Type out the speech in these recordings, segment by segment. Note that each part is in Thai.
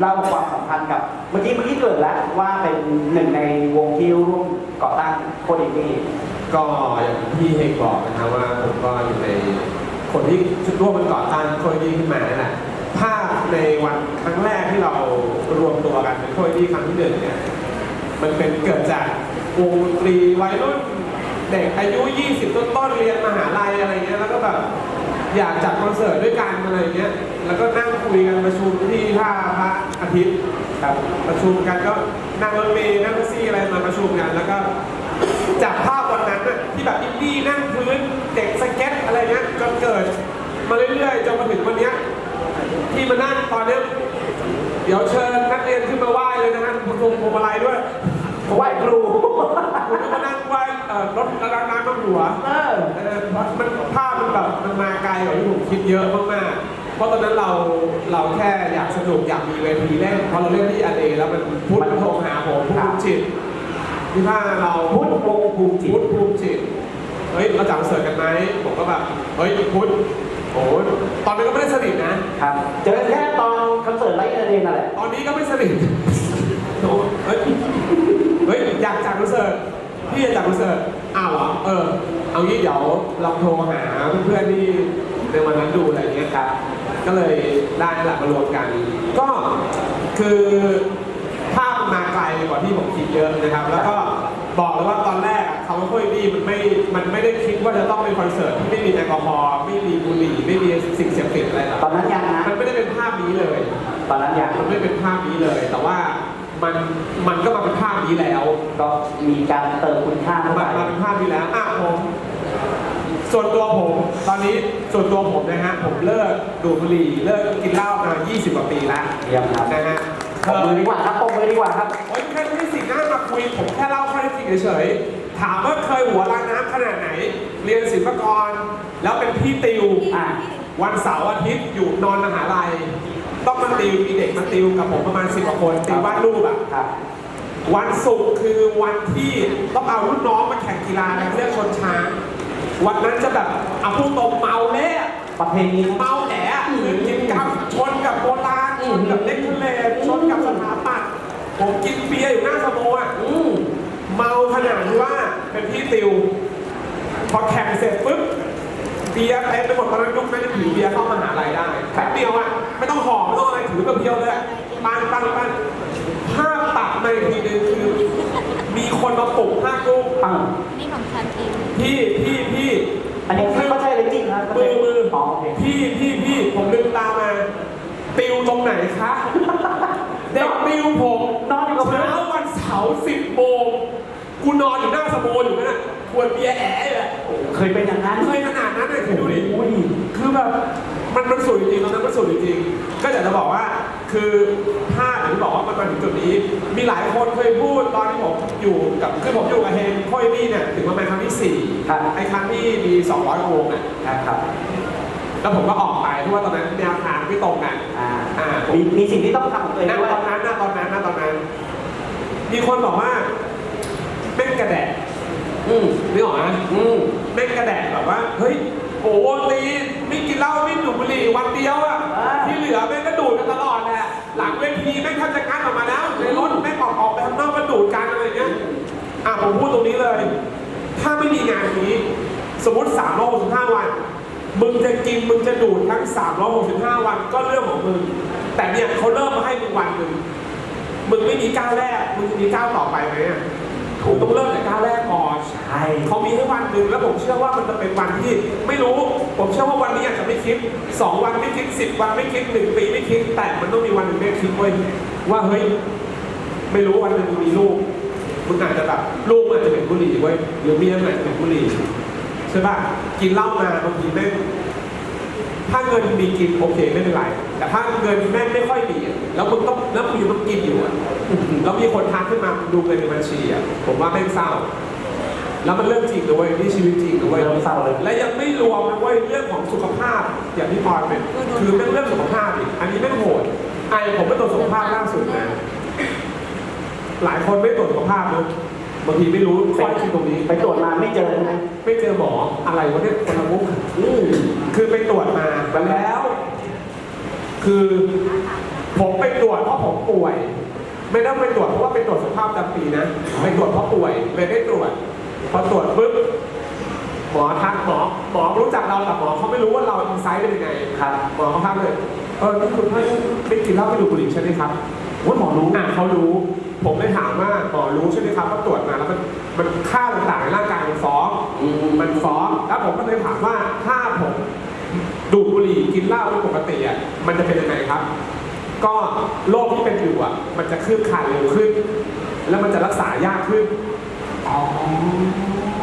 เล่าความสัมพันธ์กับ เมื่อกี้เมื่อกี้เกิดแล้วว่าเป็นหนึ่งในวงที่ร่วมก่อตั้งโคดิตี้ก็อย่างที่เฮงบอกนะครับว่าผมก็อยู่ในคนที่ร่วมกันก่อตั้งโคโยตี้ขึ้นมานั่นแหละภาพในวันครั้งแรกที่เรารวมตัวกันเป็นโคโยตี้ครั้งที่หนึ่งเนี่ยมันเป็นเกิดจากวงดนตรีวัยรุ่นเด็กอายุ 20 ต้นๆเรียนมหาลัยอะไรเงี้ยแล้วก็แบบ อยากจัดคอนเสิร์ตด้วยกันอะไรเงี้ย แล้วก็นั่งคุยกันประชุมที่ท่าพระอาทิตย์ครับประชุมกันก็นั่งรถเมล์นั่งแท็กซี่อะไรมาประชุมกันแล้วก็จากภาพวันนั้นน่ะที่แบบอินดี้นั่งพื้นเด็กสเก็ตอะไรเงี้ยจนเกิด มาเรื่อยๆจนมาถึงวันเนี้ยที่มานั่งตอนเนี้ยเดี๋ยวเชิญนักเรียนขึ้นมาไหว้เลยนะฮะคุณครูพวงมาลัยด้วยไหว้ครูคุณก็มานั่งไหว้เอ่อรถระดับน้ำน้ำหัวเออเออมันภาพมัน แบบมันมาไกลกว่าที่ผมคิดเยอะมากๆ เพราะตอนนั้นเราเราแค่อยากสนุกอยากมีเวทีเล่นพอเราเล่นที่อเดแล้วมันพุทธโทรหาผมพุทธจิตที่ว่าเราพุทธวงศ์ภูมิจิตพุทธภูมิจิตเฮ้ยเราจับเสิร์ตกันไหมผมก็แบบเฮ้ยพุทธโอ้ยตอนนั้นก็ไม่ได้สนิทนะครับเจอแค่ตอนคอนเสิร์ตไลท์เอเดนนั่นแหละตอนนี้ก็ไม่สนิทโอ้เฮ้ยเฮ้ยอยากจัดคอนเสิร์ต พี่อยากจัดคอนเสิร์ตอ้าวเหรอเออ เอางี้เดี๋ยวลองโทรหาเพื่อนๆที่ในวันนั้นดูอะไรอย่างเงี้ยครับ ก็เลยได้หลักมารวมกัน ก็คือภาพมันมาไกลกว่าที่ผมคิดเยอะนะครับ แล้วก็บอกเลยว่าตอนแรกอะคำว่าโคยดีมันไม่ มันไม่ได้คิดว่าจะต้องเป็นคอนเสิร์ตที่ไม่มีแอลกอฮอล์ไม่มีบุหรี่ไม่มีสิ่งเสพติดอะไรหรอกตอนนั้นยังนะมันไม่ได้เป็นภาพนี้เลย ตอนนั้นยังมันไม่เป็นภาพนี้เลย แต่ว่า มันมันก็มาเป็นภาพนี้แล้วก็มีการเติมคุณค่าเข้ามาไปมาเป็นภาพนี้แล้วอะผมส่วนตัวผมตอนนี้ส่วนตัวผมนะฮะผมเลิกดูดบุหรี่เลิกกินเหล้ามา 20 กว่าปีแล้วเยี่ยมครับ นะฮะปรบมือดีกว่าครับปรบมือดีกว่าครับ โอ้ยแค่ไม่สิ่งหน้ามาคุย ผมแค่เล่าข้อเท็จจริงเฉยๆถามว่าเคยหัวล้างน้ำขนาดไหน เรียนศิลปากร แล้วเป็นพี่ติวอะวันเสาร์อาทิตย์อยู่นอนมหาลัย ต้องมาติวมีเด็กมาติวกับผมประมาณสิบกว่าคนติววาดรูปอะครับ วันศุกร์คือวันที่ต้องเอารุ่นน้องมาแข่งกีฬาในเรื่องชนช้าง วันนั้นจะแบบเอาพูดตรงเมาเละประเพณีเมาแหละคือกินกับชนกับโบราณชนกับเล็กทะเลชนกับสถาปัตย์ผมกินเบียร์อยู่หน้าสโมอะอืมเมาขนาดที่ว่าเป็นพี่ติว พอแข่งเสร็จปุ๊บเบียร์เต็มไปหมดตอนนั้นยุคนั้นจะถือเบียร์เข้ามหาลัยได้แป๊บเดียวอะไม่ต้องห่อไม่ต้องอะไรถือแบบเดียวเลยปันปันปันภาพตัดมาอีกทีนึงคือ มีคนมาปลุกผ้ากุ้ง ปัง นี่ของฉันเอง พี่พี่พี่ อันนี้ไม่ใช่เลยจริงนะ มือมือ อ๋อโอเค พี่พี่พี่ผมลืมตามา ติวตรง ไหนคะเด็กติวผมนอนอยู่กับพื้นเช้าวันเสาร์สิบโมงกูนอนอยู่หน้าสโมนอยู่นั่นน่ะขวดเบียร์แอ๋เลยเคยเป็นอย่างนั้นเคยขนาดนั้นเลยคิดดูดิโอ้ยคือแบบมันมันสุดจริงๆตอนนั้นมันสุดจริงๆก็อยากจะบอกว่า คือภาพอย่างที่บอกว่ามันมาถึงจุดนี้ มีหลายคนเคยพูดตอนที่ผมอยู่กับคือผมอยู่กับเฮนโคยนี่เนี่ยถึงประมาณครั้งที่สี่ครับไอ้ครั้งที่มี200วงอะครับ แล้วผมก็ออกไปเพราะว่าตอนนั้นแนวทางไม่ตรงกันอ่าอ่าผมมีมีสิ่งที่ต้องทำของตัวเองณด้วยตอนนั้นณตอนนั้นณตอนนั้น มีคนบอกว่าเม่นกระแดดอืมนึกออกไหม อืมเม่นกระแดดแบบว่าเฮ้ยโอ้โหวงตีไม่กินเหล้าไม่ดูดบุหรี่วันเดียวอะอ่า ที่เหลือแม่งก็ดูดกันตลอดแหละหลังเวทีแม่งแทบจะงัดออกมาแล้วในรถแม่งออกออกไปข้างนอกก็ดูดกันอะไรเงี้ยอะผมพูดตรงนี้เลย ถ้าไม่มีงานนี้ สมมติ3 6 5วัน มึงจะกินมึงจะดูดทั้ง 365 วันก็เรื่องของมึง แต่เนี่ยเขาเริ่มมาให้มึงวันหนึ่งมึงไม่มีก้าวแรก มึงจะมีก้าวต่อไปไหมอะถูกต้องเริ่มจากก้าวแรกก่อนใช่เขามีให้วันหนึ่งแล้วผมเชื่อว่ามันจะเป็นวันที่ ไม่รู้ ผมเชื่อว่าวันนี้อาจจะไม่คิด2วันไม่คิด10วันไม่คิด1ปีไม่คิด แต่มันต้องมีวันหนึ่งได้คิดเว้ยว่าเฮ้ยไม่รู้วันหนึ่งมึงมีลูกมึงอาจจะแบบลูกมึงอาจจะเป็นบุหรี่เว้ยหรือเมียมึงอาจจะเป็นบุหรี่ ใช่ป่ะกินเหล้ามาบางทีแม่งถ้าเงินมีกินโอเคไม่เป็นไร แต่ถ้าเงินแม่งไม่ค่อยมีอะแล้วมึงต้องแล้วมึงยังต้องกินอยู่อะแล้วมีคนทักขึ้นมาดูเงินในบัญชีอะผมว่าแม่งเศร้า แล้วมันเรื่องจริงนะเว้ยนี่ชีวิตจริงนะเว้ยเริ่มเศร้าเลยและยังไม่รวมนะเว้ยเรื่องของสุขภาพอย่างที่พรเป็นคือเป็นเรื่องสุขภาพอีกอันนี้ไม่โหดไอผมไปตรวจสุขภาพล่าสุดนะหลายคนไม่ตรวจสุขภาพเลย บางทีไม่รู้ข้อเท็จจริงตรงนี้ ไปตรวจมาไม่เจอใช่ไหมไม่เจอหมออะไรวะเนี่ยคนละมุกอืมคือไปตรวจมาแล้ว คือผมไปตรวจเพราะผมป่วย ไม่ต้องไปตรวจเพราะว่าไปตรวจสุขภาพประจำปีนะไปตรวจเพราะป่วยเลยได้ตรวจ พอตรวจปุ๊บหมอทักหมอหมอรู้จักเราแต่หมอเขาไม่รู้ว่าเราอินไซต์เป็นยังไงครับหมอเขาทักเลยเออนี่คุณท่านไม่กินเหล้าไม่ดูดบุหรี่ใช่ไหมครับว่าหมอรู้อะเขารู้ ผมเลยถามว่าหมอรู้ใช่ไหมครับว่าตรวจมาแล้วมันมันค่าต่างๆในร่างกายมันฟ้องอืมมันฟ้องแล้วผมก็เลยถามว่าถ้าผมดูดบุหรี่กินเหล้าเป็นปกติอะมันจะเป็นยังไงครับ ก็โรคที่เป็นอยู่อะ มันจะคืบคลานเร็วขึ้น แล้วมันจะรักษายากขึ้นอ๋อ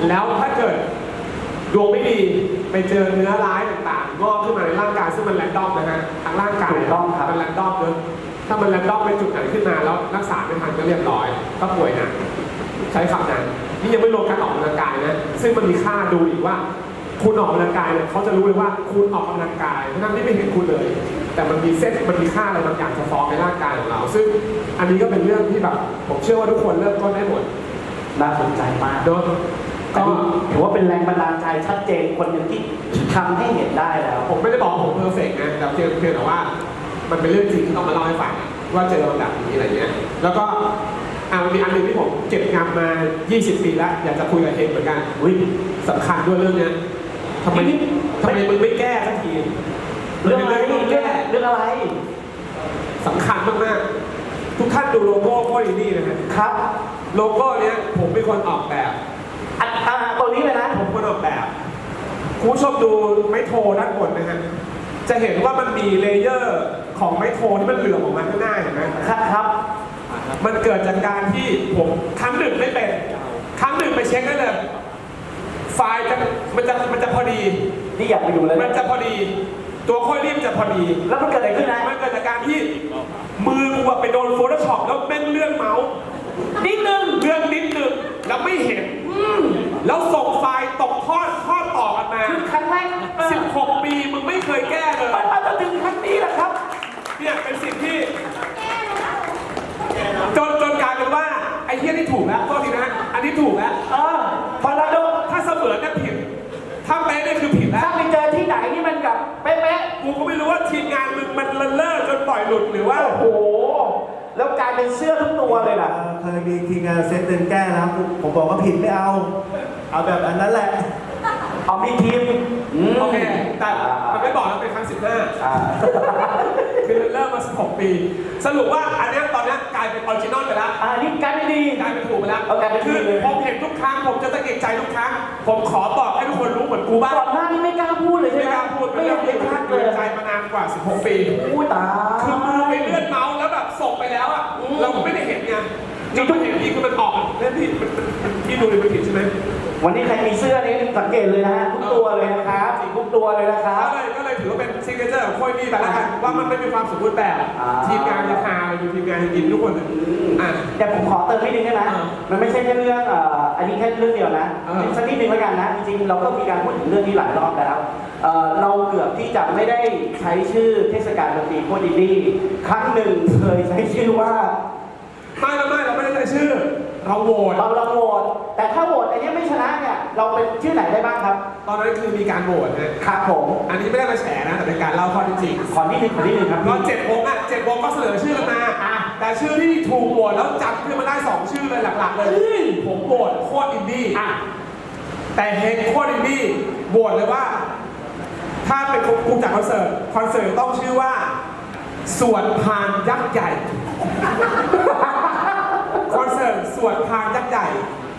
แล้วถ้าเกิดดวงไม่ดีไปเจอเนื้อร้ายต่างๆงอกขึ้นมาในร่างกายซึ่งมันแรนดอมนะฮะทางร่างกายถูกต้องครับมันแรนดอมเนอะ ถ้ามันแรนดอมไปจุดไหนขึ้นมาแล้วรักษาไม่ทันก็เรียบร้อย ก็ป่วยหนะใช้คำนั้นนี่ยังไม่รวมการออกกำลังกายนะซึ่งมันมีค่าดูอีกว่า คุณออกกำลังกายเนี่ยเขาจะรู้เลยว่าคุณออกกำลังกายทั้งที่ไม่เห็นคุณเลย แต่มันมีเส้นมันมีค่าอะไรบางอย่างจะฟ้องในร่างกายของเรา ซึ่งอันนี้ก็เป็นเรื่องที่แบบผมเชื่อว่าทุกคนเริ่มต้นได้หมดน่าสนใจมากเนอะก็ก็ถือว่าเป็นแรงบันดาลใจชัดเจนคนหนึ่งที่ทำให้เห็นได้แล้ว ผมไม่ได้บอกว่าผมเพอร์เฟกต์นะแต่เพียงเพียงแต่ว่า มันเป็นเรื่องจริงที่ต้องมาเล่าให้ฟังว่าเจอแบบนี้อะไรเงี้ย แล้วก็อ่ามีอันหนึ่งที่ผมเก็บงานมา 20 ปีแล้ว อยากจะคุยกับเฮงเหมือนกันอุ้ยสำคัญด้วยเรื่องเนี้ยทำไมนี่ทำไมมึงไม่แก้สักทีเรื่องอะไรมันเรื่เป็อนงเรื่องแก้เรื่องอะไรสำคัญมากๆทุกท่านดูโลโก้โคดีนี่นะฮะครับ โลโก้เนี้ยผมเป็นคนออกแบบอะอะตัวนี้เลยนะผมคนออกแบบคุณผู้ชมดูไม้โทด้านบนนะฮะจะเห็นว่ามันมีเลเยอร์ ของไม้โทที่มันเหลือมออกมาข้างหน้าเห็นไหมครับครับ มันเกิดจากการที่ผมครั้งหนึ่งไม่เป็นครั้งหนึ่งไปเช็คได้เลยไฟล์จะมันจะมันจะพอดี นี่อยากไปดูเลยมันจะพอดี ตัวค่อยรีบจะพอดี แล้วมันเกิดอะไรขึ้นนะมันเกิดจากการที่มือกูแบบไปโดนโฟโต้ช็อปแล้วแม่งเลื่อนเมาส์นิดนึงเลื่อนนิดนึงแล้วไม่เห็นแล้วส่งไฟล์ตกทอดทอดต่อกันมาคือครั้งแรกเออ16 ปีมึงไม่เคยแก้เลย มันมาจนถึงครั้งนี้แหละครับ เนี่ยเป็นสิ่งที่ จนจนกลายเป็นว่าไอ้เฮียนี่ถูกแล้วโทษทีนะอันนี้ถูกแล้ว เออพอเราดูถ้าเสมอเนี่ยผิด ถ้าเป๊ะเนี่ยคือผิดแล้ว ถ้าไปเจอที่ไหนนี่มันกับเป๊ะกูก็ไม่รู้ว่าทีมงานมึงมันเลินเล่อจนปล่อยหลุดหรือว่า ๆโอ้โห แล้วกลายเป็นเสื้อทุกตัวเลยล่ะ เคยมีทีมงานเซตเดินแก้นะครับผมบอกว่าผิดไม่เอา เอาแบบอันนั้นแหละ เอามีทีมมโอเค แต่มันไม่บอกแล้วเป็นครั้ง15อ่าคือเริ่มมา 16 ปี สรุปว่าอันเนี้ยตอนเนี้ยกลายเป็นออริจินอลไปแล้ว อ่านี่กลายเป็นดี กลายเป็นถูกไปแล้วเอากลายเป็นถูคืกอเลย ผมเห็นทุกครั้ง ผมจะตะเกียกใจทุกครั้ง ผมขอบอกให้ทุกคนรู้เหมือนกูบ้างก่อนหน้านี้ไม่กล้าพูดเลยใช่ไม่ไหมกล้าพูดไม่ไม่อยากกเห็นล้าทักพูเลดยใจมานานกว่า 16 ปีอู้ตายคือมือไปเลื่อนเมาส์แล้วแบบส่งไปแล้วอะ เราไม่ได้เห็นไงจนมาเห็นทีคือมันออกเล่นผิดมันมันมันพี่ดูเลยมันผิดใช่ไหม วันนี้ใครมีเสื้อนี้สังเกตเลยนะฮะทุกตัวเลยนะครับทุกตัวเลยนะครับ ก็เลยก็เลยถือว่าเป็นซิงเกิลเจอร์ของโค้ยนี่ไปแล้วกันว่ามันไม่มีความสมบูรณ์แบบอ่า ทีมงานจะพาไปดูทีมงานจริงๆทุกคนอะแต่ผมขอเติมนิดนึงได้ไหมอ่ามันไม่ใช่แค่เรื่องเอ่ออันนี้แค่เรื่องเดียวนะอ่า สักนิดนึงแล้วกันนะจริงๆเราก็มีการพูดถึงเรื่องนี้หลายรอบแล้วเอ่อเราเกือบที่จะไม่ได้ใช้ชื่อเทศกาลดนตรีโคตรอินดี้ครั้งหนึ่งเคยใช้ชื่อว่า ไม่ไม่ไม่เราไม่ได้ใช้ชื่อ เราโหวตเราเราโหวตแต่ถ้าโหวตอันนี้ไม่ชนะเนี่ยเราเป็นชื่อไหนได้บ้างครับตอนนั้นคือมีการโหวตนะครับผม อันนี้ไม่ได้มาแฉนะแต่เป็นการเล่าข้อเท็จจริงขอนิดนึงขอนิดนึงครับก็พี่เจ็ดวงอะเจ็ดวงก็เสนอชื่อกันมาอะแต่ชื่อที่ถูกโหวตแล้วจับขึ้นมาได้สองชื่อเลยหลักๆเลยผมโหวตโคตรอินดี้อะแต่เฮงโคตรอินดี้โหวตเลยว่า ถ้าเป็นกูจัดคอนเสิร์ตคอนเสิร์ตต้องชื่อว่าสวดพานยักษ์ใหญ่คอนเสิร์ตส วดพานยักษ์ใหญ่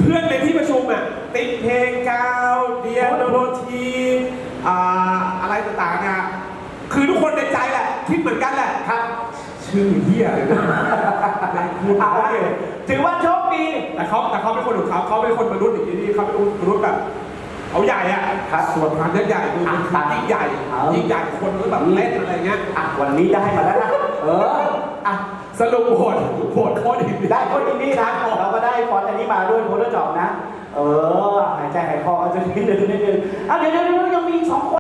เพื่อนในที่ประชุมอะติดเพลงกาวเดียโดโรทีอ่าอะไรต่างๆอะคือทุกคนในใจแหละคิดเหมือนกันแหละครับ ชื่อเฮียเลยนะแม่งพูดอะโอได้เคถือว่าโชคดีแต่เขาแต่เขาเป็นคนของเขาเขาเป็นคนมนุษย์อย่างนี้เขาเป็นมนุษย์แบบเขาใหญ่อะครับส่วนพานยักษ์ใหญ่คือมันคือยิ่งใหญ่เอายิ่งใหญ่คนก็แบบเล่นอะไรเงี้ยอะวันนี้ได้มาแล้วนะเออ อะสรุปโหวตโหวตโคตรอินดี้ได้คนอินดี้นะเราก็ได้ฟอนต์อันนี้มาด้วยโพลจอบนะ เออ หายใจหายคอก็จะนิดนึงนิดนึงอะเดี๋ยวเดี๋ยวเดี๋ยวยังมีอีกสองคน